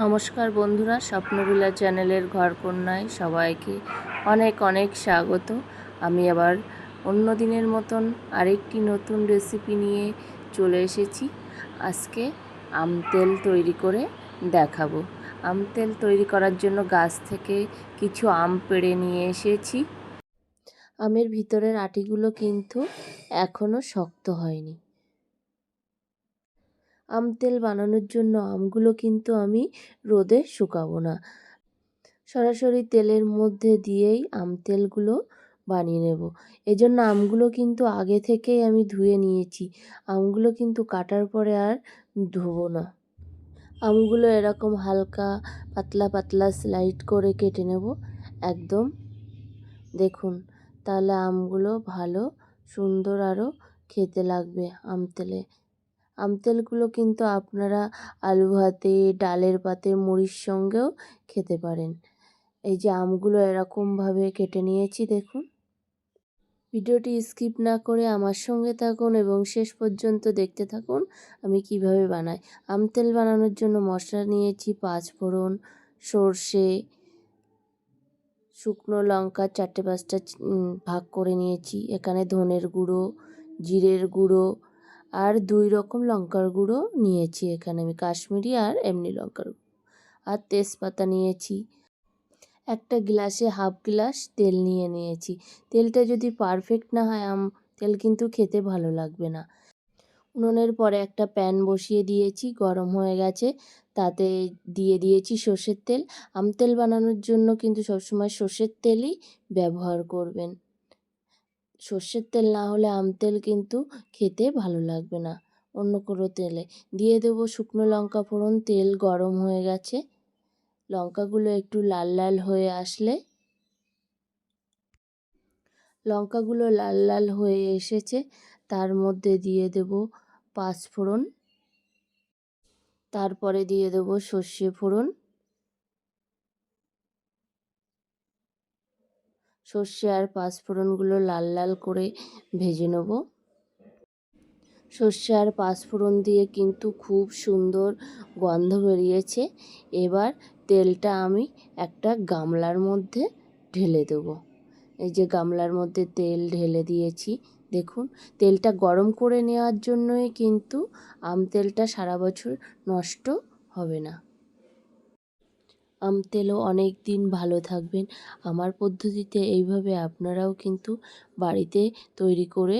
নমস্কার বন্ধুরা স্বপ্নবিলা চ্যানেলের ঘর ঘরকন্যায় সবাইকে অনেক অনেক স্বাগত। আমি আবার অন্য দিনের মতন আরেকটি নতুন রেসিপি নিয়ে চলে এসেছি। আজকে আম তেল তৈরি করে দেখাবো। আম তেল তৈরি করার জন্য গাছ থেকে কিছু আম পেড়ে নিয়ে এসেছি। আমের ভিতরের আটিগুলো কিন্তু এখনও শক্ত হয়নি। আম তেল বানানোর জন্য আমগুলো কিন্তু আমি রোদে শুকাবো না। সরাসরি তেলের মধ্যে দিয়েই আম তেলগুলো বানিয়ে নেব। এজন্য আমগুলো কিন্তু আগে থেকেই আমি ধুয়ে নিয়েছি। আমগুলো কিন্তু কাটার পরে আর ধোবো না। আমগুলো এরকম হালকা পাতলা পাতলা স্লাইড করে কেটে নেব। একদম দেখুন, তাহলে আমগুলো ভালো সুন্দর আরও খেতে লাগবে আম তেলে। আম তেলগুলো কিন্তু আপনারা আলু ভাতে, ডালের পাতে, মুড়ির সঙ্গেও খেতে পারেন। এই যে আমগুলো এরকমভাবে কেটে নিয়েছি, দেখুন। ভিডিওটি স্কিপ না করে আমার সঙ্গে থাকুন এবং শেষ পর্যন্ত দেখতে থাকুন আমি কীভাবে বানাই। আম তেল বানানোর জন্য মশলা নিয়েছি, পাঁচ ফোড়ন, সর্ষে, শুকনো লঙ্কা, চারটে পাঁচটা ভাগ করে নিয়েছি। এখানে ধনের গুঁড়ো, জিরের গুঁড়ো আর দুই রকম লঙ্কার গুঁড়ো নিয়েছি এখানে আমি, কাশ্মীরি আর এমনি লঙ্কার গুঁড়ো। আর তেজপাতা নিয়েছি। একটা গ্লাসে হাফ গ্লাস তেল নিয়ে নিয়েছি। তেলটা যদি পারফেক্ট না হয়, আম, তেল কিন্তু খেতে ভালো লাগবে না। উনুনের পরে একটা প্যান বসিয়ে দিয়েছি, গরম হয়ে গেছে। তাতে দিয়ে দিয়েছি সর্ষের তেল। আম তেল বানানোর জন্য কিন্তু সবসময় সর্ষের তেলই ব্যবহার করবেন। সর্ষের তেল না হলে আম তেল কিন্তু খেতে ভালো লাগবে না। অন্য কোনো তেলে। দিয়ে দেব শুকনো লঙ্কা ফোড়ন, তেল গরম হয়ে গেছে। লঙ্কাগুলো একটু লাল লাল হয়ে আসলে লঙ্কাগুলো লাল লাল হয়ে এসেছে, তার মধ্যে দিয়ে দেব পাঁচ ফোড়ন তারপরে দিয়ে দেব সর্ষে ফোড়ন। সর্ষে আর পাঁচফোড়নগুলো লাল লাল করে ভেজে নেব। সর্ষে আর পাঁচফোড়ন দিয়ে কিন্তু খুব সুন্দর গন্ধ বেরিয়েছে। এবার তেলটা আমি একটা গামলার মধ্যে ঢেলে দেব। এই যে গামলার মধ্যে তেল ঢেলে দিয়েছি, দেখুন, তেলটা গরম করে নেওয়ার জন্যই কিন্তু আম তেলটা সারা বছর নষ্ট হবে না। আম তেলও অনেক দিন ভালো থাকবেন। আমার পদ্ধতিতে এইভাবে আপনারাও কিন্তু বাড়িতে তৈরি করে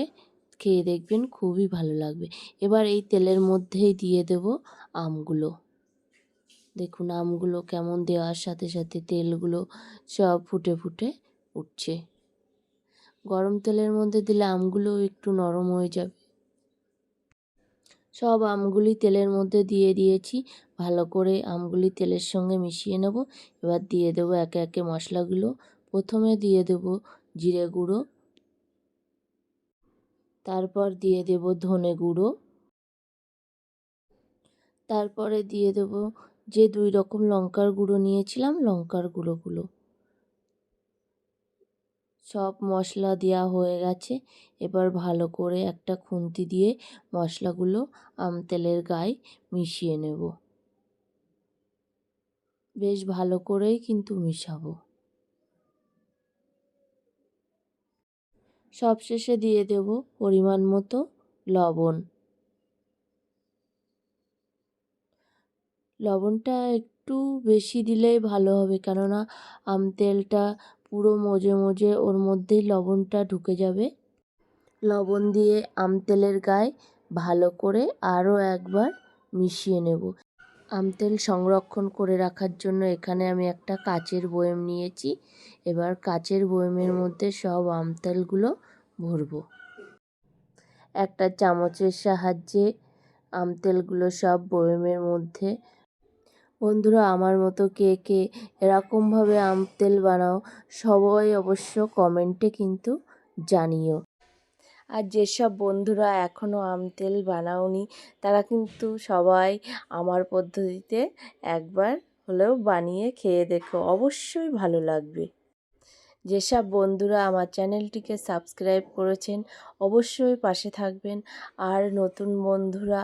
খেয়ে দেখবেন, খুবই ভালো লাগবে। এবার এই তেলের মধ্যেই দিয়ে দেব আমগুলো। দেখুন, আমগুলো কেমন দেওয়ার সাথে সাথে তেলগুলো সব ফুটে ফুটে উঠছে। গরম তেলের মধ্যে দিলে আমগুলো একটু নরম হয়ে যাবে। সব আমগুলি তেলের মধ্যে দিয়ে দিয়েছি। ভালো করে আমগুলি তেলের সঙ্গে মিশিয়ে নেব। এবার দিয়ে দেব একে একে মশলাগুলো। প্রথমে দিয়ে দেব জিরে গুঁড়ো। তারপর দিয়ে দেব ধনে গুঁড়ো। তারপরে দিয়ে দেব যে দুই রকম লঙ্কার গুঁড়ো নিয়েছিলাম, লঙ্কার গুঁড়োগুলো। সব মশলা দেওয়া হয়ে গেছে। এবার ভালো করে একটা খুন্তি দিয়ে মশলাগুলো আম তেলের গায়ে মিশিয়ে নেব। বেশ ভালো করেই কিন্তু মিশাবো। সবশেষে দিয়ে দেব পরিমাণ মতো লবণ। লবণটা একটু বেশি দিলেই ভালো হবে কেননা আম তেলটা পুরো মজে মজে ওর মধ্যেই লবণটা ঢুকে যাবে। লবণ দিয়ে আম তেলের গায়ে ভালো করে আরও একবার মিশিয়ে নেব। আম তেল সংরক্ষণ করে রাখার জন্য এখানে আমি একটা কাচের বয়েম নিয়েছি। এবার কাচের বয়েমের মধ্যে সব আম তেলগুলো ভরবো। একটা চামচের সাহায্যে আমতেলগুলো সব বয়েমের মধ্যে বন্ধুরা, আমার মতো কে কে এরকমভাবে আম তেল বানাও, সবাই অবশ্য কমেন্টে কিন্তু জানিও। আর যেসব বন্ধুরা এখনও আম তেল বানাওনি, তারা কিন্তু সবাই আমার পদ্ধতিতে একবার হলেও বানিয়ে খেয়ে দেখো, অবশ্যই ভালো লাগবে। যেসব বন্ধুরা আমার চ্যানেলটিকে সাবস্ক্রাইব করেছেন অবশ্যই পাশে থাকবেন। আর নতুন বন্ধুরা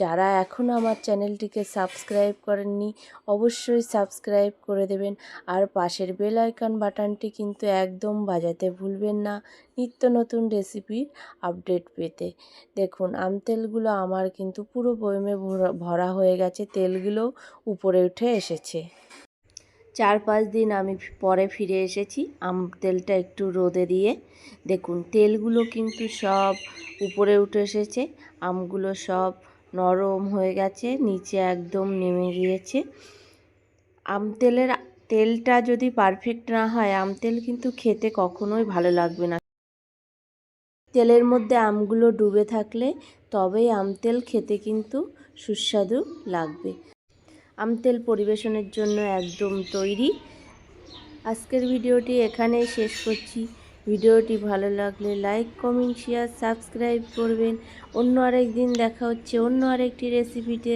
যারা এখনও আমার চ্যানেলটিকে সাবস্ক্রাইব করেননি, অবশ্যই সাবস্ক্রাইব করে দেবেন। আর পাশের বেল আইকন বাটনটি কিন্তু একদম বাজাতে ভুলবেন না নিত্য নতুন রেসিপির আপডেট পেতে। দেখুন, আম তেলগুলো আমার কিন্তু পুরো বয়মে ভরা হয়ে গেছে, তেলগুলো উপরে উঠে এসেছে। চার পাঁচ দিন আমি পরে ফিরে এসেছি। আম, তেলটা একটু রোদে দিয়ে। দেখুন, তেলগুলো কিন্তু সব উপরে উঠে এসেছে। আমগুলো সব নরম হয়ে গেছে, নিচে একদম নেমে গিয়েছে। আম তেলের তেলটা যদি পারফেক্ট না হয়, আম তেল কিন্তু খেতে কখনোই ভালো লাগবে না। তেলের মধ্যে আমগুলো ডুবে থাকলে তবেই আম তেল খেতে কিন্তু সুস্বাদু লাগবে। আম তেল পরিবেশনের জন্য একদম তৈরি। আজকের ভিডিওটি এখানেই শেষ করছি। ভিডিওটি ভালো লাগলে লাইক, কমেন্ট, শেয়ার, সাবস্ক্রাইব করবেন। অন্য আরেক দিন দেখা হচ্ছে অন্য আরেকটি রেসিপিতে।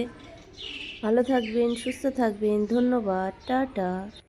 ভালো থাকবেন, সুস্থ থাকবেন। ধন্যবাদ। টাটা।